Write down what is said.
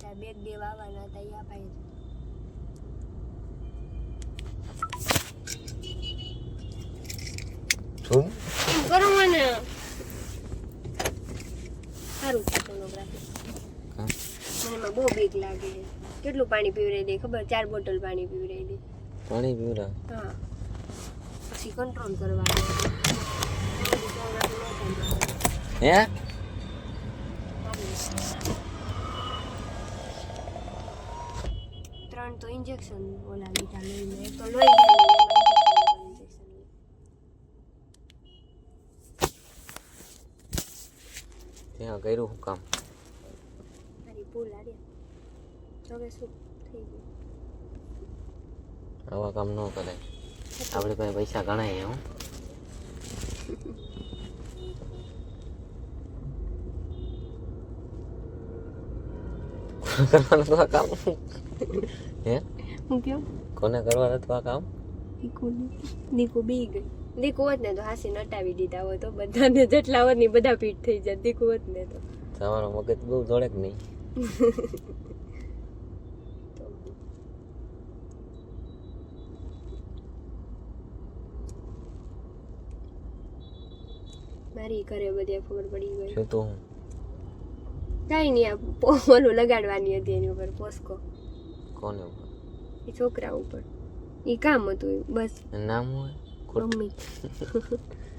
ત્યાં બેગ દેવા આવવાના હતા યા ભાઈ. શું? કરો મને? સારું છે સોનોગ્રાફી મને એમાં બહુ બીક લાગે. છે કેટલું પાણી પીવરાય દે ખબર? ચાર બોટલ પાણી પીવરાઈ દે. પાણી પીવરા હા. પછી કંટ્રોલ કરવાનું. હે? ત્રણ તો ઇન્જેક્શન ઓલા લીધા લઈને એક તો લોહી ગયા ઇન્જેક્શન ત્યાં કર્યું શું કામ મારી ભૂલ આરે હવે શું થઈ ગયું આવા કામ ન કરાય આપણે પાસે પૈસા ઘણા છે હો કરવાનું તો આ કામ હે? હું કેમ? કોને કરવાનું તો આ કામ? દીકુ નીકુ બી ગઈ. દીકુ હોત ને તો હાસી નટાવી દીધા હોય તો બધાને જેટલા હોત ને બધા પીઠ થઈ જાય દીકુ હોત ને તો. તમારો મગજ બહુ દોડે કે નહીં. મારી ઘરે બધી ખબર પડી ગઈ. શું તો? કઈ નહીં આ ઓલું લગાડવાની હતી એની ઉપર પોસ્કો. કોને ઉપર? એ છોકરા ઉપર. એ કામ હતું બસ. નામ હોય? મમ્મી.